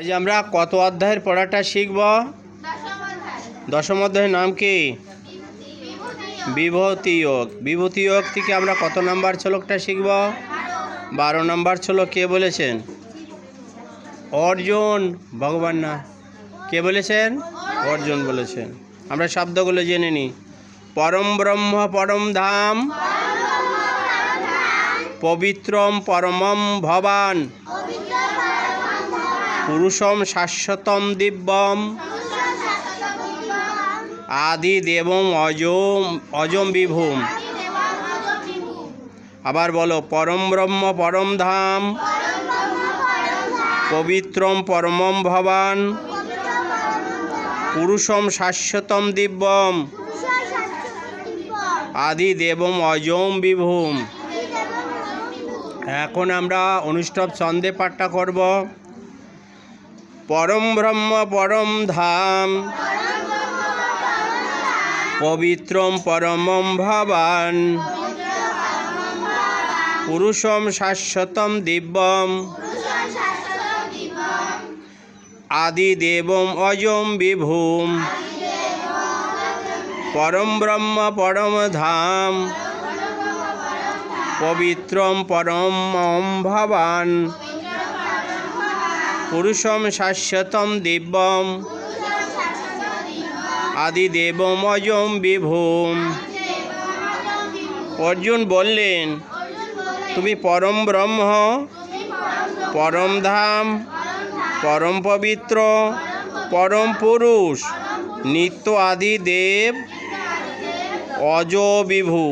আজ আমরা কত অধ্যায়ের পড়াটা শিখব? দশম অধ্যায়ের নাম কি? বিভূতি যোগ বিভূতি যোগ থেকে আমরা কত নাম্বার শ্লোকটা শিখব? বারো নাম্বার শ্লোক কে বলেছেন? অর্জুন, ভগবান না। কে বলেছেন? অর্জুন বলেছেন। আমরা শব্দগুলো জেনে নিই পরম ব্রহ্ম, পরম ধাম। পবিত্রম, পরমম ভবান। পুরুষম শাশ্বতম দিব্যম। আদি দেবম অজম অজম বিভূম। আবার বলো, পরম ব্রহ্ম, পরম ধাম। পবিত্রম, পরমম ভবান। পুরুষম শাশ্বতম দিব্যম। আদি দেবম অজম বিভূম। এখন আমরা অনুষ্ঠব ছন্দে পাঠটা করব। পরম ব্রহ্ম পরম ধাম। পবিত্রম পরমম ভবান। পুরুষম শাশ্বতম দিব্যম। আদি দেবম অজম বিভূম। পরম ব্রহ্ম পরম ধাম। পবিত্রম পরম ভবান। পুরুষম শাশ্বতম দিব্যম। আদি দেবম অজম বিভূম। অর্জুন বললেন, তুমি পরম ব্রহ্ম, পরম ধাম, পরম পবিত্র, পরম পুরুষ, নিত্য আদি দেব অজ বিভু।